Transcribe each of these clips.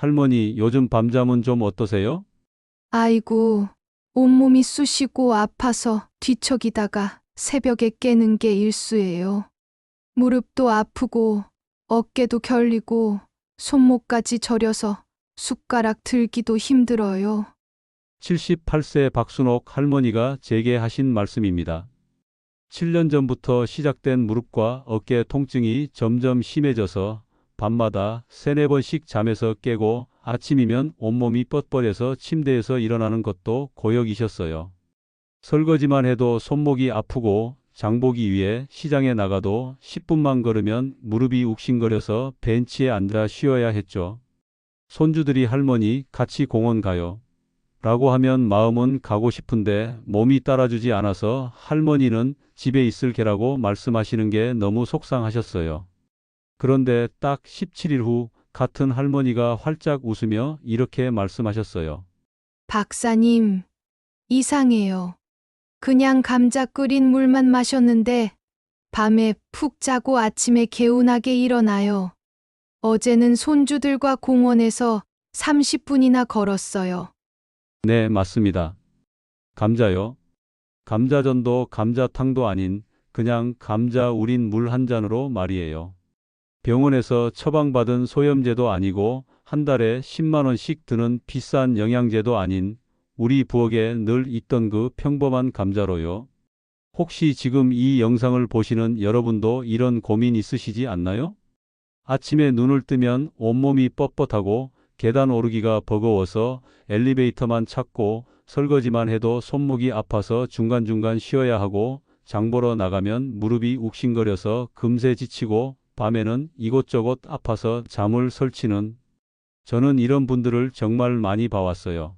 할머니, 요즘 밤잠은 좀 어떠세요? 아이고, 온몸이 쑤시고 아파서 뒤척이다가 새벽에 깨는 게 일수예요. 무릎도 아프고 어깨도 결리고 손목까지 저려서 숟가락 들기도 힘들어요. 78세 박순옥 할머니가 제게 하신 말씀입니다. 7년 전부터 시작된 무릎과 어깨 통증이 점점 심해져서 밤마다 세네 번씩 잠에서 깨고 아침이면 온몸이 뻣뻣해서 침대에서 일어나는 것도 고역이셨어요. 설거지만 해도 손목이 아프고 장보기 위해 시장에 나가도 10분만 걸으면 무릎이 욱신거려서 벤치에 앉아 쉬어야 했죠. 손주들이 할머니 같이 공원 가요. 라고 하면 마음은 가고 싶은데 몸이 따라주지 않아서 할머니는 집에 있을 게라고 말씀하시는 게 너무 속상하셨어요. 그런데 딱 17일 후 같은 할머니가 활짝 웃으며 이렇게 말씀하셨어요. 박사님, 이상해요. 그냥 감자 끓인 물만 마셨는데 밤에 푹 자고 아침에 개운하게 일어나요. 어제는 손주들과 공원에서 30분이나 걸었어요. 네, 맞습니다. 감자요. 감자전도 감자탕도 아닌 그냥 감자 우린 물 한 잔으로 말이에요. 병원에서 처방받은 소염제도 아니고 한 달에 10만 원씩 드는 비싼 영양제도 아닌 우리 부엌에 늘 있던 그 평범한 감자로요. 혹시 지금 이 영상을 보시는 여러분도 이런 고민 있으시지 않나요? 아침에 눈을 뜨면 온몸이 뻣뻣하고 계단 오르기가 버거워서 엘리베이터만 찾고 설거지만 해도 손목이 아파서 중간중간 쉬어야 하고 장 보러 나가면 무릎이 욱신거려서 금세 지치고 밤에는 이곳저곳 아파서 잠을 설치는 저는 이런 분들을 정말 많이 봐왔어요.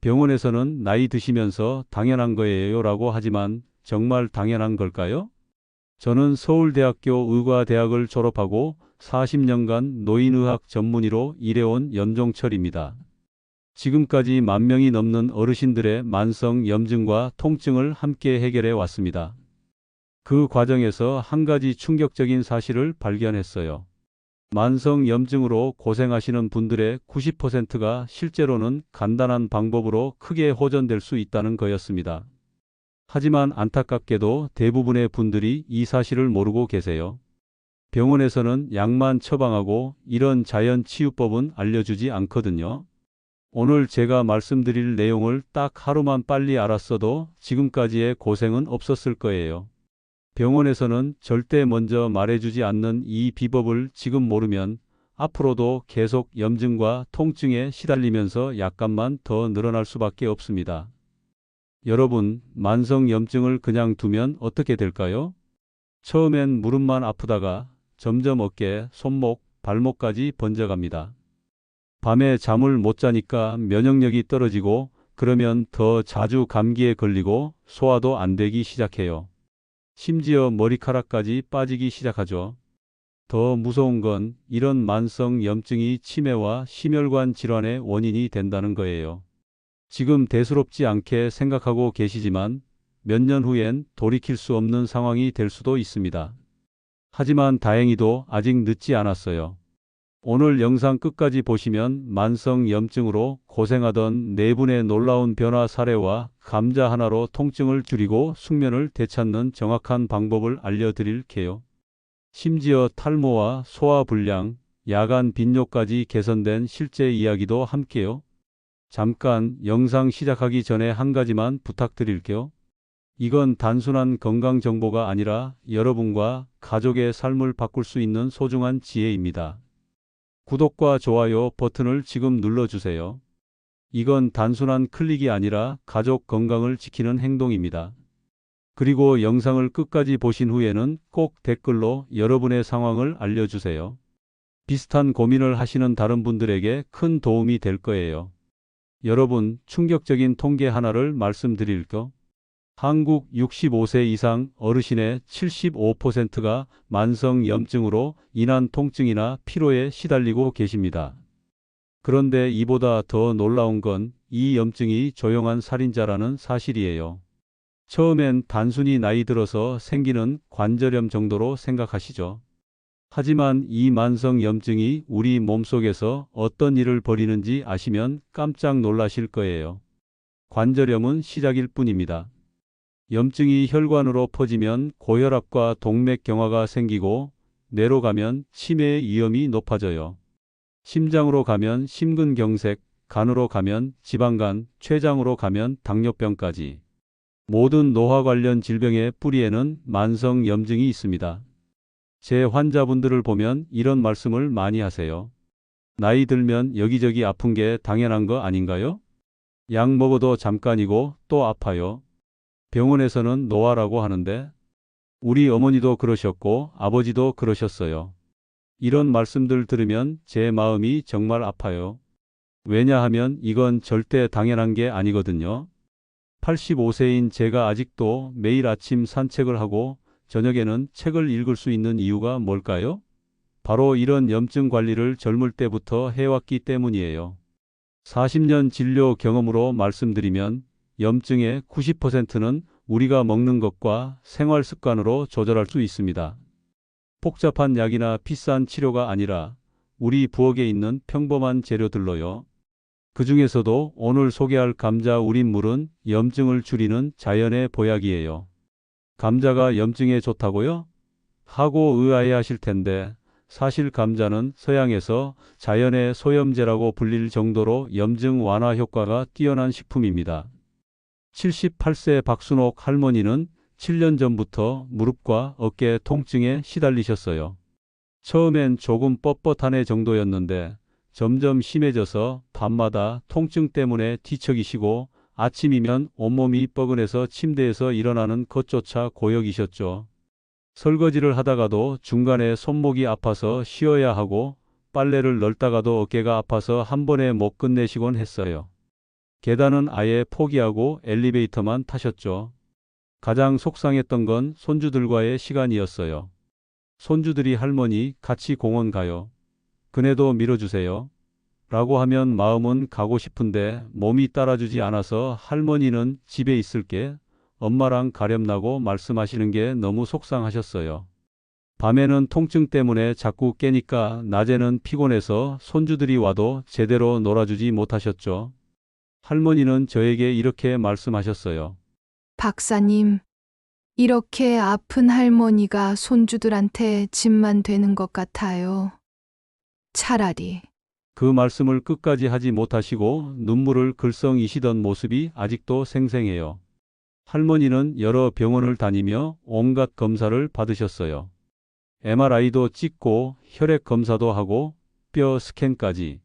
병원에서는 나이 드시면서 당연한 거예요 라고 하지만 정말 당연한 걸까요? 저는 서울대학교 의과대학을 졸업하고 40년간 노인의학 전문의로 일해온 염종철입니다. 지금까지 만 명이 넘는 어르신들의 만성 염증과 통증을 함께 해결해 왔습니다. 그 과정에서 한 가지 충격적인 사실을 발견했어요. 만성 염증으로 고생하시는 분들의 90%가 실제로는 간단한 방법으로 크게 호전될 수 있다는 거였습니다. 하지만 안타깝게도 대부분의 분들이 이 사실을 모르고 계세요. 병원에서는 약만 처방하고 이런 자연 치유법은 알려주지 않거든요. 오늘 제가 말씀드릴 내용을 딱 하루만 빨리 알았어도 지금까지의 고생은 없었을 거예요. 병원에서는 절대 먼저 말해주지 않는 이 비법을 지금 모르면 앞으로도 계속 염증과 통증에 시달리면서 약간만 더 늘어날 수밖에 없습니다. 여러분, 만성 염증을 그냥 두면 어떻게 될까요? 처음엔 무릎만 아프다가 점점 어깨, 손목, 발목까지 번져갑니다. 밤에 잠을 못 자니까 면역력이 떨어지고 그러면 더 자주 감기에 걸리고 소화도 안 되기 시작해요. 심지어 머리카락까지 빠지기 시작하죠. 더 무서운 건 이런 만성 염증이 치매와 심혈관 질환의 원인이 된다는 거예요. 지금 대수롭지 않게 생각하고 계시지만 몇 년 후엔 돌이킬 수 없는 상황이 될 수도 있습니다. 하지만 다행히도 아직 늦지 않았어요. 오늘 영상 끝까지 보시면 만성 염증으로 고생하던 네 분의 놀라운 변화 사례와 감자 하나로 통증을 줄이고 숙면을 되찾는 정확한 방법을 알려드릴게요. 심지어 탈모와 소화불량, 야간 빈뇨까지 개선된 실제 이야기도 함께요. 잠깐 영상 시작하기 전에 한 가지만 부탁드릴게요. 이건 단순한 건강 정보가 아니라 여러분과 가족의 삶을 바꿀 수 있는 소중한 지혜입니다. 구독과 좋아요 버튼을 지금 눌러주세요. 이건 단순한 클릭이 아니라 가족 건강을 지키는 행동입니다. 그리고 영상을 끝까지 보신 후에는 꼭 댓글로 여러분의 상황을 알려주세요. 비슷한 고민을 하시는 다른 분들에게 큰 도움이 될 거예요. 여러분, 충격적인 통계 하나를 말씀드릴까? 한국 65세 이상 어르신의 75%가 만성 염증으로 인한 통증이나 피로에 시달리고 계십니다. 그런데 이보다 더 놀라운 건 이 염증이 조용한 살인자라는 사실이에요. 처음엔 단순히 나이 들어서 생기는 관절염 정도로 생각하시죠. 하지만 이 만성 염증이 우리 몸속에서 어떤 일을 벌이는지 아시면 깜짝 놀라실 거예요. 관절염은 시작일 뿐입니다. 염증이 혈관으로 퍼지면 고혈압과 동맥경화가 생기고 뇌로 가면 치매의 위험이 높아져요. 심장으로 가면 심근경색, 간으로 가면 지방간, 췌장으로 가면 당뇨병까지. 모든 노화 관련 질병의 뿌리에는 만성 염증이 있습니다. 제 환자분들을 보면 이런 말씀을 많이 하세요. 나이 들면 여기저기 아픈 게 당연한 거 아닌가요? 약 먹어도 잠깐이고 또 아파요. 병원에서는 노화라고 하는데 우리 어머니도 그러셨고 아버지도 그러셨어요. 이런 말씀들 들으면 제 마음이 정말 아파요. 왜냐하면 이건 절대 당연한 게 아니거든요. 85세인 제가 아직도 매일 아침 산책을 하고 저녁에는 책을 읽을 수 있는 이유가 뭘까요? 바로 이런 염증 관리를 젊을 때부터 해왔기 때문이에요. 40년 진료 경험으로 말씀드리면 염증의 90%는 우리가 먹는 것과 생활 습관으로 조절할 수 있습니다. 복잡한 약이나 비싼 치료가 아니라 우리 부엌에 있는 평범한 재료들로요. 그 중에서도 오늘 소개할 감자 우린 물은 염증을 줄이는 자연의 보약이에요. 감자가 염증에 좋다고요? 하고 의아해 하실 텐데 사실 감자는 서양에서 자연의 소염제라고 불릴 정도로 염증 완화 효과가 뛰어난 식품입니다. 78세 박순옥 할머니는 7년 전부터 무릎과 어깨 통증에 시달리셨어요. 처음엔 조금 뻣뻣한 애 정도였는데 점점 심해져서 밤마다 통증 때문에 뒤척이시고 아침이면 온몸이 뻐근해서 침대에서 일어나는 것조차 고역이셨죠. 설거지를 하다가도 중간에 손목이 아파서 쉬어야 하고 빨래를 널다가도 어깨가 아파서 한 번에 못 끝내시곤 했어요. 계단은 아예 포기하고 엘리베이터만 타셨죠. 가장 속상했던 건 손주들과의 시간이었어요. 손주들이 할머니 같이 공원 가요. 그네도 밀어주세요. 라고 하면 마음은 가고 싶은데 몸이 따라주지 않아서 할머니는 집에 있을게 엄마랑 가렵나고 말씀하시는 게 너무 속상하셨어요. 밤에는 통증 때문에 자꾸 깨니까 낮에는 피곤해서 손주들이 와도 제대로 놀아주지 못하셨죠. 할머니는 저에게 이렇게 말씀하셨어요. 박사님, 이렇게 아픈 할머니가 손주들한테 짐만 되는 것 같아요. 차라리 그 말씀을 끝까지 하지 못하시고 눈물을 글썽이시던 모습이 아직도 생생해요. 할머니는 여러 병원을 다니며 온갖 검사를 받으셨어요. MRI도 찍고 혈액 검사도 하고 뼈 스캔까지.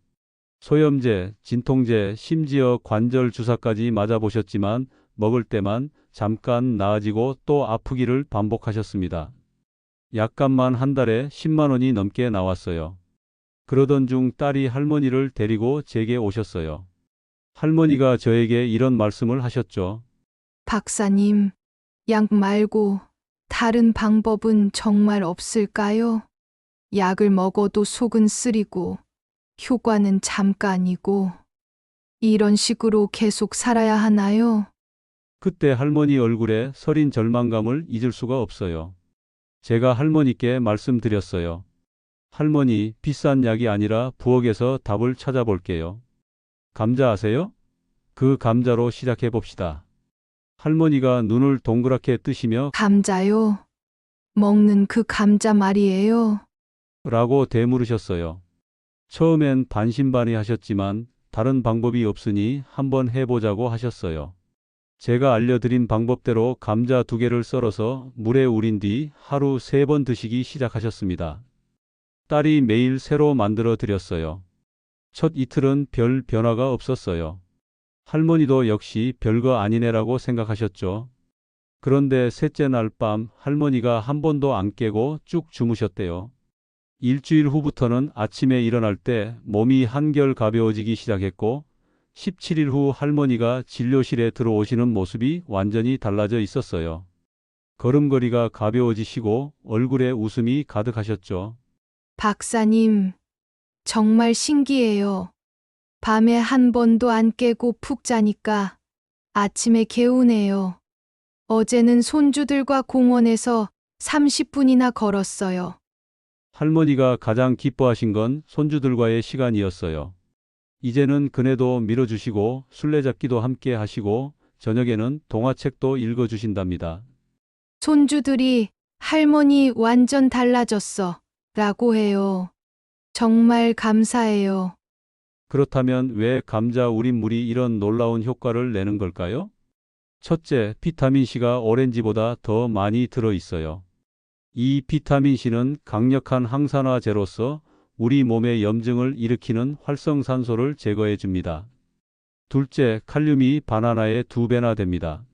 소염제, 진통제, 심지어 관절 주사까지 맞아보셨지만 먹을 때만 잠깐 나아지고 또 아프기를 반복하셨습니다. 약값만 한 달에 10만 원이 넘게 나왔어요. 그러던 중 딸이 할머니를 데리고 제게 오셨어요. 할머니가 저에게 이런 말씀을 하셨죠. 박사님, 약 말고 다른 방법은 정말 없을까요? 약을 먹어도 속은 쓰리고 효과는 잠깐이고 이런 식으로 계속 살아야 하나요? 그때 할머니 얼굴에 서린 절망감을 잊을 수가 없어요. 제가 할머니께 말씀드렸어요. 할머니, 비싼 약이 아니라 부엌에서 답을 찾아볼게요. 감자 아세요? 그 감자로 시작해 봅시다. 할머니가 눈을 동그랗게 뜨시며 감자요. 먹는 그 감자 말이에요. 라고 되물으셨어요. 처음엔 반신반의 하셨지만 다른 방법이 없으니 한번 해보자고 하셨어요. 제가 알려드린 방법대로 감자 두 개를 썰어서 물에 우린 뒤 하루 세 번 드시기 시작하셨습니다. 딸이 매일 새로 만들어 드렸어요. 첫 이틀은 별 변화가 없었어요. 할머니도 역시 별거 아니네라고 생각하셨죠. 그런데 셋째 날 밤 할머니가 한 번도 안 깨고 쭉 주무셨대요. 일주일 후부터는 아침에 일어날 때 몸이 한결 가벼워지기 시작했고 17일 후 할머니가 진료실에 들어오시는 모습이 완전히 달라져 있었어요. 걸음걸이가 가벼워지시고 얼굴에 웃음이 가득하셨죠. 박사님, 정말 신기해요. 밤에 한 번도 안 깨고 푹 자니까 아침에 개운해요. 어제는 손주들과 공원에서 30분이나 걸었어요. 할머니가 가장 기뻐하신 건 손주들과의 시간이었어요. 이제는 그네도 밀어주시고 술래잡기도 함께 하시고 저녁에는 동화책도 읽어주신답니다. 손주들이 할머니 완전 달라졌어. 라고 해요. 정말 감사해요. 그렇다면 왜 감자 우린 물이 이런 놀라운 효과를 내는 걸까요? 첫째, 비타민C가 오렌지보다 더 많이 들어 있어요. 이 비타민C는 강력한 항산화제로서 우리 몸의 염증을 일으키는 활성산소를 제거해 줍니다. 둘째, 칼륨이 바나나의 두 배나 됩니다.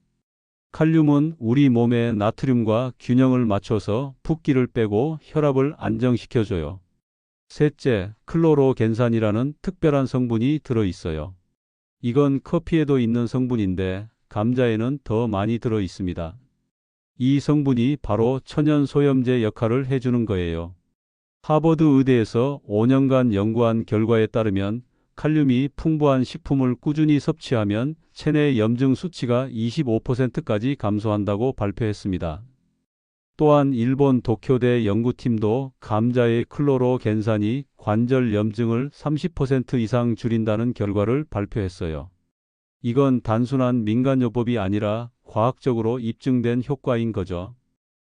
칼륨은 우리 몸의 나트륨과 균형을 맞춰서 붓기를 빼고 혈압을 안정시켜줘요. 셋째, 클로로겐산이라는 특별한 성분이 들어 있어요. 이건 커피에도 있는 성분인데 감자에는 더 많이 들어 있습니다. 이 성분이 바로 천연 소염제 역할을 해주는 거예요. 하버드 의대에서 5년간 연구한 결과에 따르면 칼륨이 풍부한 식품을 꾸준히 섭취하면 체내 염증 수치가 25%까지 감소한다고 발표했습니다. 또한 일본 도쿄대 연구팀도 감자의 클로로겐산이 관절 염증을 30% 이상 줄인다는 결과를 발표했어요. 이건 단순한 민간요법이 아니라 과학적으로 입증된 효과인 거죠.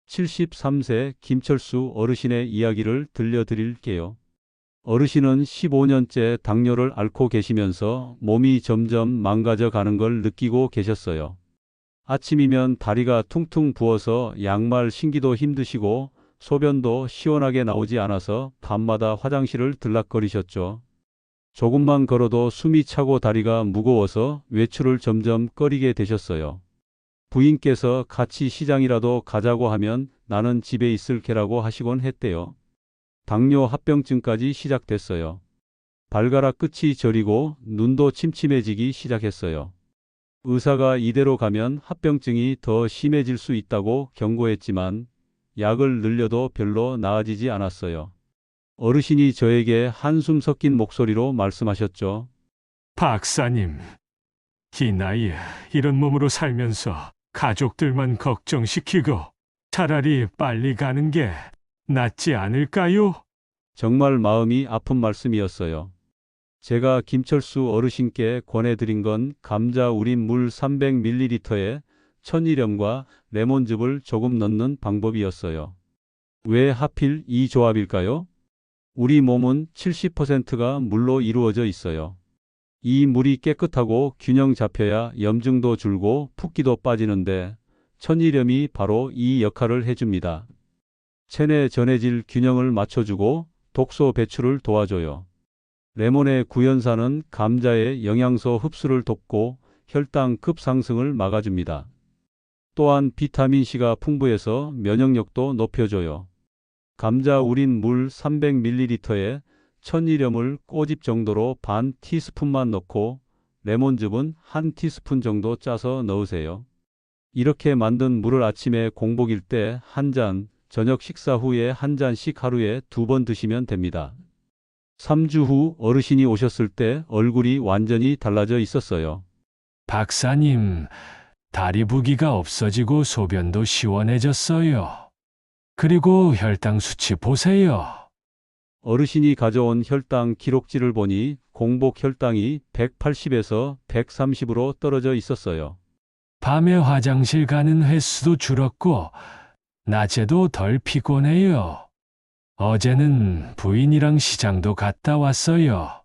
73세 김철수 어르신의 이야기를 들려드릴게요. 어르신은 15년째 당뇨를 앓고 계시면서 몸이 점점 망가져 가는 걸 느끼고 계셨어요. 아침이면 다리가 퉁퉁 부어서 양말 신기도 힘드시고 소변도 시원하게 나오지 않아서 밤마다 화장실을 들락거리셨죠. 조금만 걸어도 숨이 차고 다리가 무거워서 외출을 점점 꺼리게 되셨어요. 부인께서 같이 시장이라도 가자고 하면 나는 집에 있을 게라고 하시곤 했대요. 당뇨 합병증까지 시작됐어요. 발가락 끝이 저리고 눈도 침침해지기 시작했어요. 의사가 이대로 가면 합병증이 더 심해질 수 있다고 경고했지만 약을 늘려도 별로 나아지지 않았어요. 어르신이 저에게 한숨 섞인 목소리로 말씀하셨죠. 박사님, 이 나이에 이런 몸으로 살면서 가족들만 걱정시키고 차라리 빨리 가는 게 낫지 않을까요? 정말 마음이 아픈 말씀이었어요. 제가 김철수 어르신께 권해드린 건 감자 우린 물 300ml에 천일염과 레몬즙을 조금 넣는 방법이었어요. 왜 하필 이 조합일까요? 우리 몸은 70%가 물로 이루어져 있어요. 이 물이 깨끗하고 균형 잡혀야 염증도 줄고 붓기도 빠지는데 천일염이 바로 이 역할을 해줍니다. 체내 전해질 균형을 맞춰주고 독소 배출을 도와줘요. 레몬의 구연산은 감자의 영양소 흡수를 돕고 혈당 급상승을 막아줍니다. 또한 비타민C가 풍부해서 면역력도 높여줘요. 감자 우린 물 300ml에 천일염을 꼬집 정도로 반 티스푼만 넣고 레몬즙은 한 티스푼 정도 짜서 넣으세요. 이렇게 만든 물을 아침에 공복일 때 한 잔, 저녁 식사 후에 한 잔씩 하루에 두 번 드시면 됩니다. 3주 후 어르신이 오셨을 때 얼굴이 완전히 달라져 있었어요. 박사님, 다리 부기가 없어지고 소변도 시원해졌어요. 그리고 혈당 수치 보세요. 어르신이 가져온 혈당 기록지를 보니 공복 혈당이 180에서 130으로 떨어져 있었어요. 밤에 화장실 가는 횟수도 줄었고, 낮에도 덜 피곤해요. 어제는 부인이랑 시장도 갔다 왔어요.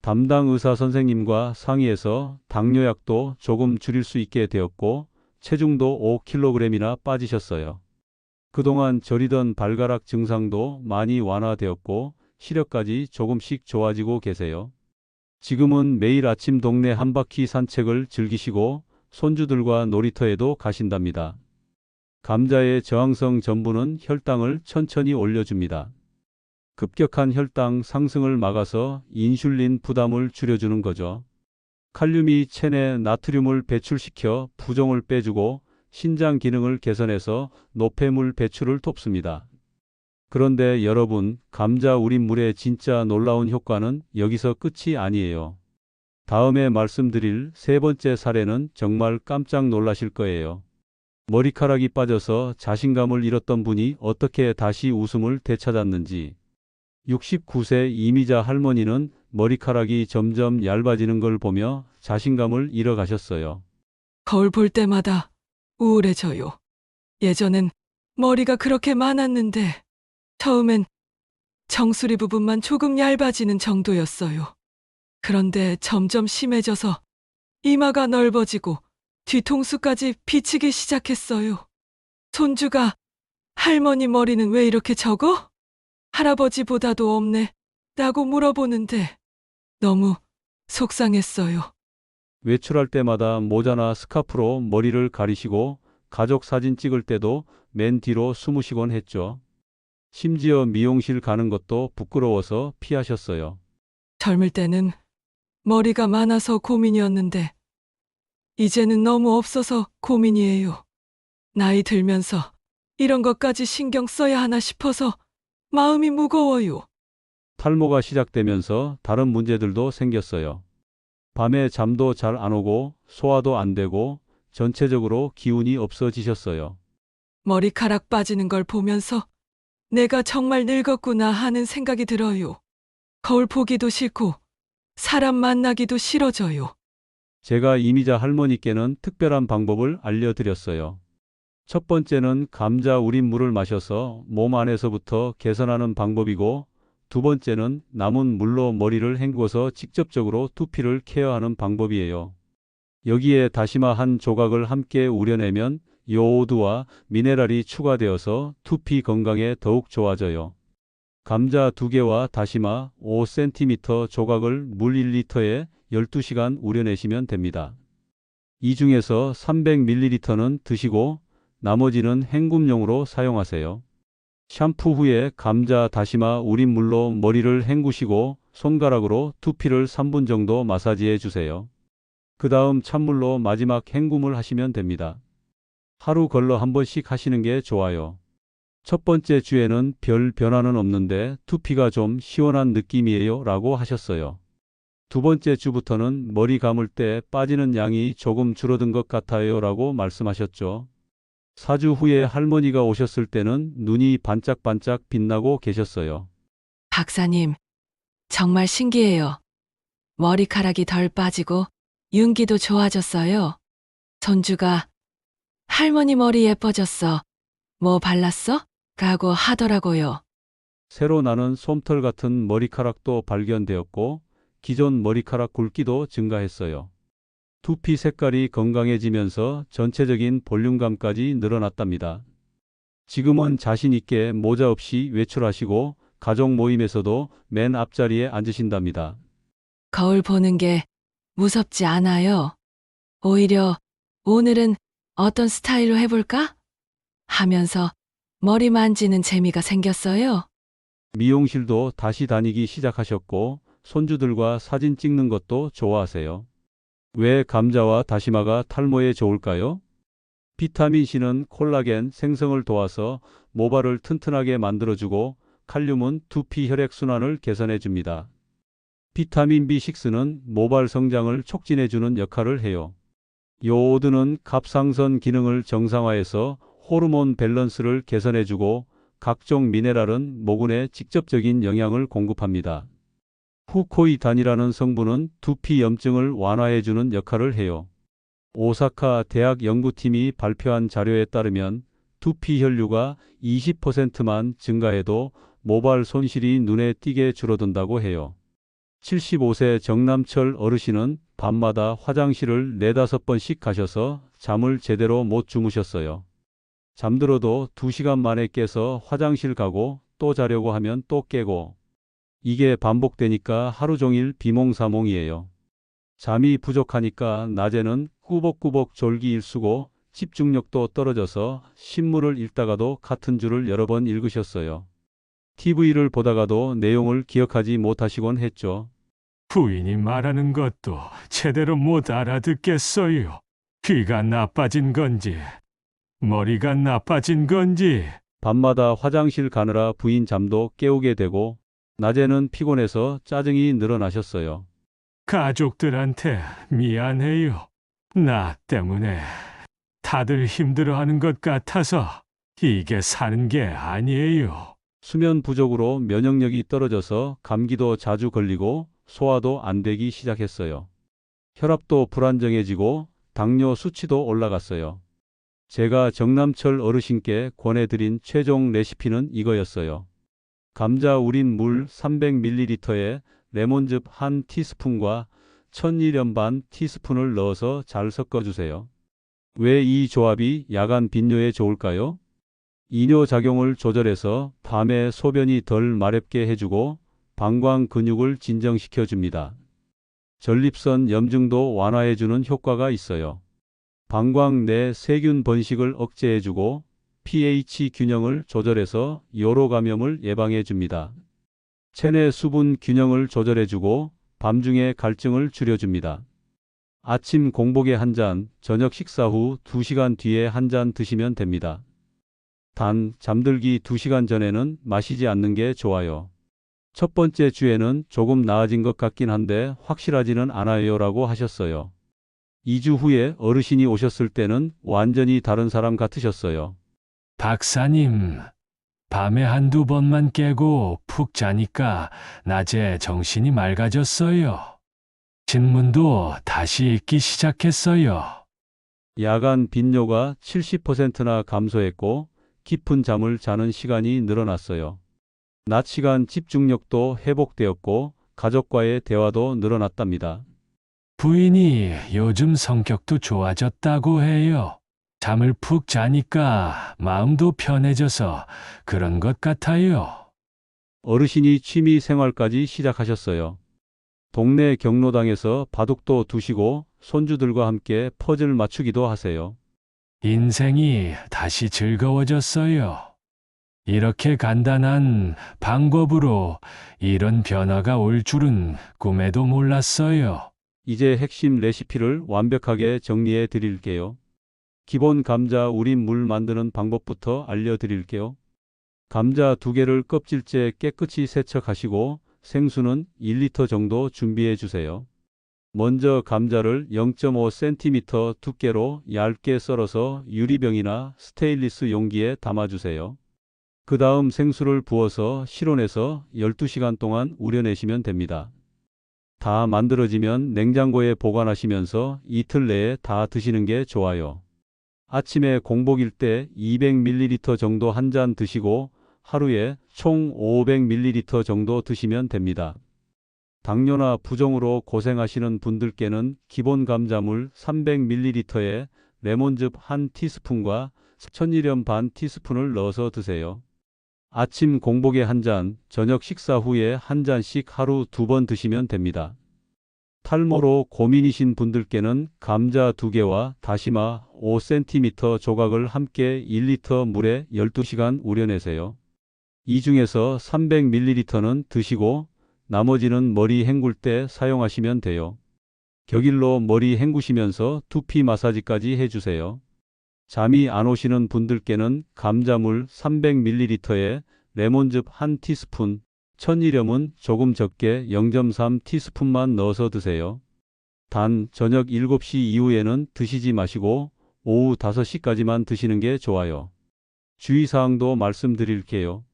담당 의사 선생님과 상의해서 당뇨약도 조금 줄일 수 있게 되었고 체중도 5kg이나 빠지셨어요. 그동안 저리던 발가락 증상도 많이 완화되었고 시력까지 조금씩 좋아지고 계세요. 지금은 매일 아침 동네 한 바퀴 산책을 즐기시고 손주들과 놀이터에도 가신답니다. 감자의 저항성 전분은 혈당을 천천히 올려줍니다. 급격한 혈당 상승을 막아서 인슐린 부담을 줄여주는 거죠. 칼륨이 체내 나트륨을 배출시켜 부종을 빼주고 신장 기능을 개선해서 노폐물 배출을 돕습니다. 그런데 여러분, 감자 우린 물의 진짜 놀라운 효과는 여기서 끝이 아니에요. 다음에 말씀드릴 세 번째 사례는 정말 깜짝 놀라실 거예요. 머리카락이 빠져서 자신감을 잃었던 분이 어떻게 다시 웃음을 되찾았는지. 69세 이미자 할머니는 머리카락이 점점 얇아지는 걸 보며 자신감을 잃어가셨어요. 거울 볼 때마다 우울해져요. 예전엔 머리가 그렇게 많았는데 처음엔 정수리 부분만 조금 얇아지는 정도였어요. 그런데 점점 심해져서 이마가 넓어지고 뒤통수까지 비치기 시작했어요. 손주가 할머니 머리는 왜 이렇게 적어? 할아버지보다도 없네. 라고 물어보는데 너무 속상했어요. 외출할 때마다 모자나 스카프로 머리를 가리시고 가족 사진 찍을 때도 맨 뒤로 숨으시곤 했죠. 심지어 미용실 가는 것도 부끄러워서 피하셨어요. 젊을 때는 머리가 많아서 고민이었는데, 이제는 너무 없어서 고민이에요. 나이 들면서 이런 것까지 신경 써야 하나 싶어서 마음이 무거워요. 탈모가 시작되면서 다른 문제들도 생겼어요. 밤에 잠도 잘 안 오고 소화도 안 되고 전체적으로 기운이 없어지셨어요. 머리카락 빠지는 걸 보면서 내가 정말 늙었구나 하는 생각이 들어요. 거울 보기도 싫고 사람 만나기도 싫어져요. 제가 이미자 할머니께는 특별한 방법을 알려드렸어요. 첫 번째는 감자 우린 물을 마셔서 몸 안에서부터 개선하는 방법이고, 두 번째는 남은 물로 머리를 헹궈서 직접적으로 두피를 케어하는 방법이에요. 여기에 다시마 한 조각을 함께 우려내면 요오드와 미네랄이 추가되어서 두피 건강에 더욱 좋아져요. 감자 2개와 다시마 5cm 조각을 물 1리터에 12시간 우려내시면 됩니다. 이 중에서 300ml는 드시고 나머지는 헹굼용으로 사용하세요. 샴푸 후에 감자 다시마 우린 물로 머리를 헹구시고 손가락으로 두피를 3분 정도 마사지해 주세요. 그 다음 찬물로 마지막 헹굼을 하시면 됩니다. 하루 걸러 한 번씩 하시는 게 좋아요. 첫 번째 주에는 별 변화는 없는데 두피가 좀 시원한 느낌이에요 라고 하셨어요. 두 번째 주부터는 머리 감을 때 빠지는 양이 조금 줄어든 것 같아요 라고 말씀하셨죠. 4주 후에 할머니가 오셨을 때는 눈이 반짝반짝 빛나고 계셨어요. 박사님, 정말 신기해요. 머리카락이 덜 빠지고 윤기도 좋아졌어요. 손주가 할머니 머리 예뻐졌어. 뭐 발랐어? 라고 하더라고요. 새로 나는 솜털 같은 머리카락도 발견되었고 기존 머리카락 굵기도 증가했어요. 두피 색깔이 건강해지면서 전체적인 볼륨감까지 늘어났답니다. 지금은 자신 있게 모자 없이 외출하시고 가족 모임에서도 맨 앞자리에 앉으신답니다. 거울 보는 게 무섭지 않아요. 오히려 오늘은 어떤 스타일로 해볼까? 하면서 머리 만지는 재미가 생겼어요. 미용실도 다시 다니기 시작하셨고 손주들과 사진 찍는 것도 좋아하세요. 왜 감자와 다시마가 탈모에 좋을까요? 비타민 C는 콜라겐 생성을 도와서 모발을 튼튼하게 만들어주고 칼륨은 두피 혈액 순환을 개선해 줍니다. 비타민 B6는 모발 성장을 촉진해주는 역할을 해요. 요오드는 갑상선 기능을 정상화해서 호르몬 밸런스를 개선해주고 각종 미네랄은 모근에 직접적인 영향을 공급합니다. 후코이단이라는 성분은 두피 염증을 완화해주는 역할을 해요. 오사카 대학 연구팀이 발표한 자료에 따르면 두피 혈류가 20%만 증가해도 모발 손실이 눈에 띄게 줄어든다고 해요. 75세 정남철 어르신은 밤마다 화장실을 네다섯 번씩 가셔서 잠을 제대로 못 주무셨어요. 잠들어도 2시간 만에 깨서 화장실 가고 또 자려고 하면 또 깨고 이게 반복되니까 하루 종일 비몽사몽이에요. 잠이 부족하니까 낮에는 꾸벅꾸벅 졸기 일수고 집중력도 떨어져서 신문을 읽다가도 같은 줄을 여러 번 읽으셨어요. TV를 보다가도 내용을 기억하지 못하시곤 했죠. 부인이 말하는 것도 제대로 못 알아듣겠어요. 귀가 나빠진 건지, 머리가 나빠진 건지, 밤마다 화장실 가느라 부인 잠도 깨우게 되고 낮에는 피곤해서 짜증이 늘어나셨어요. 가족들한테 미안해요. 나 때문에 다들 힘들어하는 것 같아서 이게 사는 게 아니에요. 수면 부족으로 면역력이 떨어져서 감기도 자주 걸리고 소화도 안 되기 시작했어요. 혈압도 불안정해지고 당뇨 수치도 올라갔어요. 제가 정남철 어르신께 권해드린 최종 레시피는 이거였어요. 감자 우린 물 300ml에 레몬즙 한 티스푼과 천일염 반 티스푼을 넣어서 잘 섞어주세요. 왜 이 조합이 야간 빈뇨에 좋을까요? 이뇨 작용을 조절해서 밤에 소변이 덜 마렵게 해주고 방광 근육을 진정시켜 줍니다. 전립선 염증도 완화해주는 효과가 있어요. 방광 내 세균 번식을 억제해주고 pH 균형을 조절해서 요로 감염을 예방해 줍니다. 체내 수분 균형을 조절해 주고 밤중에 갈증을 줄여줍니다. 아침 공복에 한 잔, 저녁 식사 후 2시간 뒤에 한 잔 드시면 됩니다. 단, 잠들기 2시간 전에는 마시지 않는 게 좋아요. 첫 번째 주에는 조금 나아진 것 같긴 한데 확실하지는 않아요 라고 하셨어요. 2주 후에 어르신이 오셨을 때는 완전히 다른 사람 같으셨어요. 박사님, 밤에 한두 번만 깨고 푹 자니까 낮에 정신이 맑아졌어요. 신문도 다시 읽기 시작했어요. 야간 빈뇨가 70%나 감소했고 깊은 잠을 자는 시간이 늘어났어요. 낮 시간 집중력도 회복되었고 가족과의 대화도 늘어났답니다. 부인이 요즘 성격도 좋아졌다고 해요. 잠을 푹 자니까 마음도 편해져서 그런 것 같아요. 어르신이 취미 생활까지 시작하셨어요. 동네 경로당에서 바둑도 두시고 손주들과 함께 퍼즐 맞추기도 하세요. 인생이 다시 즐거워졌어요. 이렇게 간단한 방법으로 이런 변화가 올 줄은 꿈에도 몰랐어요. 이제 핵심 레시피를 완벽하게 정리해 드릴게요. 기본 감자 우린 물 만드는 방법부터 알려드릴게요. 감자 두 개를 껍질째 깨끗이 세척하시고 생수는 1리터 정도 준비해 주세요. 먼저 감자를 0.5cm 두께로 얇게 썰어서 유리병이나 스테인리스 용기에 담아주세요. 그 다음 생수를 부어서 실온에서 12시간 동안 우려내시면 됩니다. 다 만들어지면 냉장고에 보관하시면서 이틀 내에 다 드시는 게 좋아요. 아침에 공복일 때 200ml 정도 한 잔 드시고 하루에 총 500ml 정도 드시면 됩니다. 당뇨나 부종으로 고생하시는 분들께는 기본 감자물 300ml에 레몬즙 한 티스푼과 천일염 반 티스푼을 넣어서 드세요. 아침 공복에 한 잔, 저녁 식사 후에 한 잔씩 하루 두 번 드시면 됩니다. 탈모로 고민이신 분들께는 감자 두 개와 다시마 5cm 조각을 함께 1리터 물에 12시간 우려내세요. 이 중에서 300ml는 드시고 나머지는 머리 헹굴 때 사용하시면 돼요. 격일로 머리 헹구시면서 두피 마사지까지 해주세요. 잠이 안 오시는 분들께는 감자물 300ml에 레몬즙 한 티스푼, 천일염은 조금 적게 0.3 티스푼만 넣어서 드세요. 단 저녁 7시 이후에는 드시지 마시고 오후 5시까지만 드시는 게 좋아요. 주의사항도 말씀드릴게요.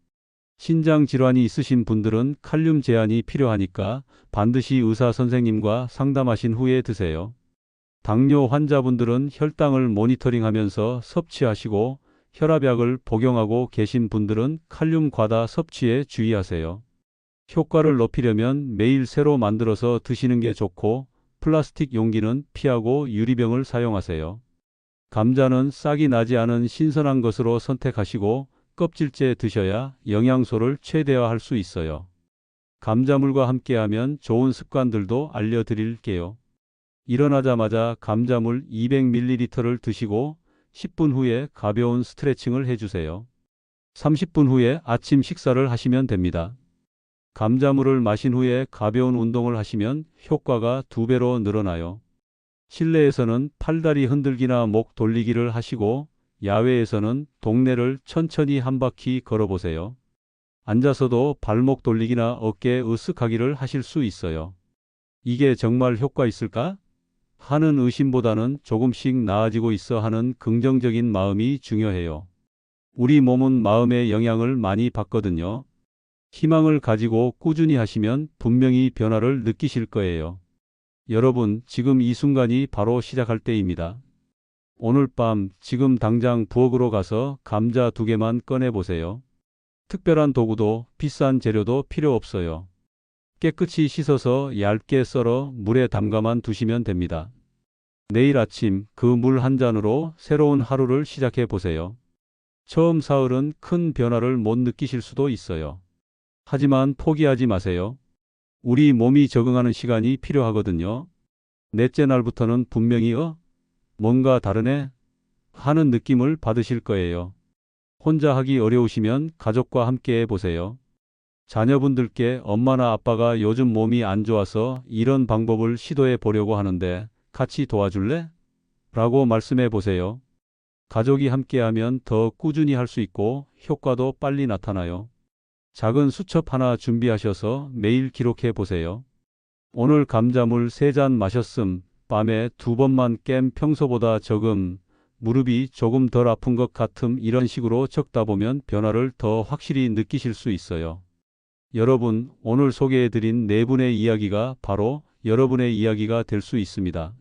신장 질환이 있으신 분들은 칼륨 제한이 필요하니까 반드시 의사 선생님과 상담하신 후에 드세요. 당뇨 환자분들은 혈당을 모니터링하면서 섭취하시고 혈압약을 복용하고 계신 분들은 칼륨 과다 섭취에 주의하세요. 효과를 높이려면 매일 새로 만들어서 드시는 게 좋고 플라스틱 용기는 피하고 유리병을 사용하세요. 감자는 싹이 나지 않은 신선한 것으로 선택하시고 껍질째 드셔야 영양소를 최대화할 수 있어요. 감자물과 함께하면 좋은 습관들도 알려드릴게요. 일어나자마자 감자물 200ml를 드시고 10분 후에 가벼운 스트레칭을 해주세요. 30분 후에 아침 식사를 하시면 됩니다. 감자물을 마신 후에 가벼운 운동을 하시면 효과가 두 배로 늘어나요. 실내에서는 팔다리 흔들기나 목 돌리기를 하시고 야외에서는 동네를 천천히 한 바퀴 걸어보세요. 앉아서도 발목 돌리기나 어깨 으쓱하기를 하실 수 있어요. 이게 정말 효과 있을까? 하는 의심보다는 조금씩 나아지고 있어 하는 긍정적인 마음이 중요해요. 우리 몸은 마음의 영향을 많이 받거든요. 희망을 가지고 꾸준히 하시면 분명히 변화를 느끼실 거예요. 여러분, 지금 이 순간이 바로 시작할 때입니다. 오늘 밤 지금 당장 부엌으로 가서 감자 두 개만 꺼내 보세요. 특별한 도구도 비싼 재료도 필요 없어요. 깨끗이 씻어서 얇게 썰어 물에 담가만 두시면 됩니다. 내일 아침 그 물 한 잔으로 새로운 하루를 시작해 보세요. 처음 사흘은 큰 변화를 못 느끼실 수도 있어요. 하지만 포기하지 마세요. 우리 몸이 적응하는 시간이 필요하거든요. 넷째 날부터는 분명히 어? 뭔가 다르네? 하는 느낌을 받으실 거예요. 혼자 하기 어려우시면 가족과 함께 해보세요. 자녀분들께 엄마나 아빠가 요즘 몸이 안 좋아서 이런 방법을 시도해 보려고 하는데 같이 도와줄래? 라고 말씀해 보세요. 가족이 함께하면 더 꾸준히 할 수 있고 효과도 빨리 나타나요. 작은 수첩 하나 준비하셔서 매일 기록해 보세요. 오늘 감자물 3잔 마셨음, 밤에 두 번만 깸 평소보다 적음, 무릎이 조금 덜 아픈 것 같음 이런 식으로 적다 보면 변화를 더 확실히 느끼실 수 있어요. 여러분, 오늘 소개해드린 네 분의 이야기가 바로 여러분의 이야기가 될 수 있습니다.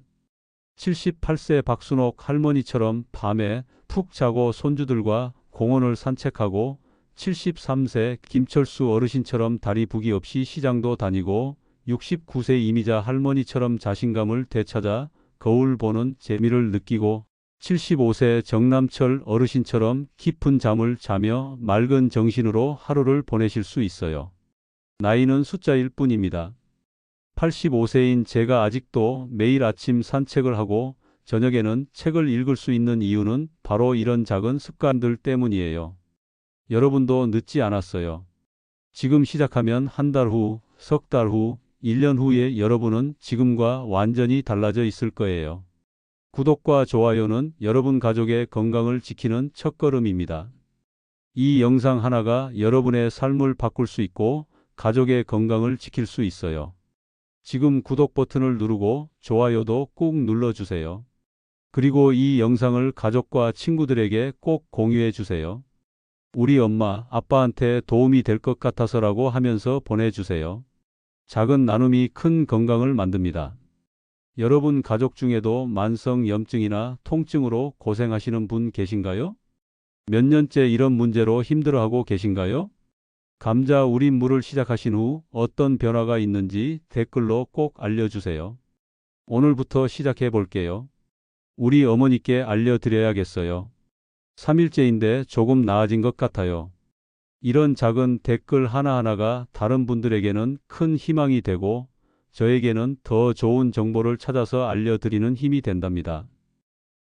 78세 박순옥 할머니처럼 밤에 푹 자고 손주들과 공원을 산책하고 73세 김철수 어르신처럼 다리 붓기 없이 시장도 다니고 69세 이미자 할머니처럼 자신감을 되찾아 거울 보는 재미를 느끼고 75세 정남철 어르신처럼 깊은 잠을 자며 맑은 정신으로 하루를 보내실 수 있어요. 나이는 숫자일 뿐입니다. 85세인 제가 아직도 매일 아침 산책을 하고 저녁에는 책을 읽을 수 있는 이유는 바로 이런 작은 습관들 때문이에요. 여러분도 늦지 않았어요. 지금 시작하면 한 달 후, 석 달 후, 1년 후에 여러분은 지금과 완전히 달라져 있을 거예요. 구독과 좋아요는 여러분 가족의 건강을 지키는 첫걸음입니다. 이 영상 하나가 여러분의 삶을 바꿀 수 있고 가족의 건강을 지킬 수 있어요. 지금 구독 버튼을 누르고 좋아요도 꾹 눌러주세요. 그리고 이 영상을 가족과 친구들에게 꼭 공유해 주세요. 우리 엄마, 아빠한테 도움이 될 것 같아서라고 하면서 보내주세요. 작은 나눔이 큰 건강을 만듭니다. 여러분 가족 중에도 만성 염증이나 통증으로 고생하시는 분 계신가요? 몇 년째 이런 문제로 힘들어하고 계신가요? 감자 우린 물을 시작하신 후 어떤 변화가 있는지 댓글로 꼭 알려주세요. 오늘부터 시작해 볼게요. 우리 어머니께 알려드려야겠어요. 3일째인데 조금 나아진 것 같아요. 이런 작은 댓글 하나하나가 다른 분들에게는 큰 희망이 되고 저에게는 더 좋은 정보를 찾아서 알려드리는 힘이 된답니다.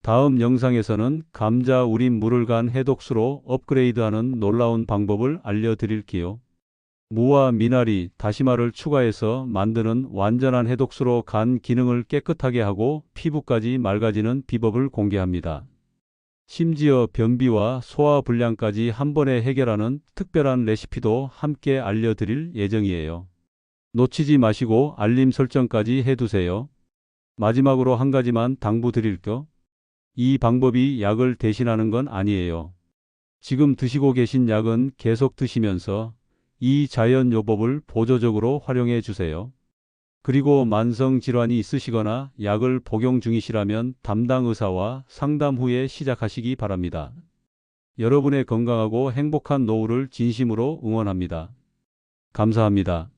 다음 영상에서는 감자 우린 물을 간 해독수로 업그레이드하는 놀라운 방법을 알려드릴게요. 무와 미나리, 다시마를 추가해서 만드는 완전한 해독수로 간 기능을 깨끗하게 하고 피부까지 맑아지는 비법을 공개합니다. 심지어 변비와 소화 불량까지 한 번에 해결하는 특별한 레시피도 함께 알려드릴 예정이에요. 놓치지 마시고 알림 설정까지 해두세요. 마지막으로 한 가지만 당부드릴게요. 이 방법이 약을 대신하는 건 아니에요. 지금 드시고 계신 약은 계속 드시면서 이 자연 요법을 보조적으로 활용해 주세요. 그리고 만성 질환이 있으시거나 약을 복용 중이시라면 담당 의사와 상담 후에 시작하시기 바랍니다. 여러분의 건강하고 행복한 노후를 진심으로 응원합니다. 감사합니다.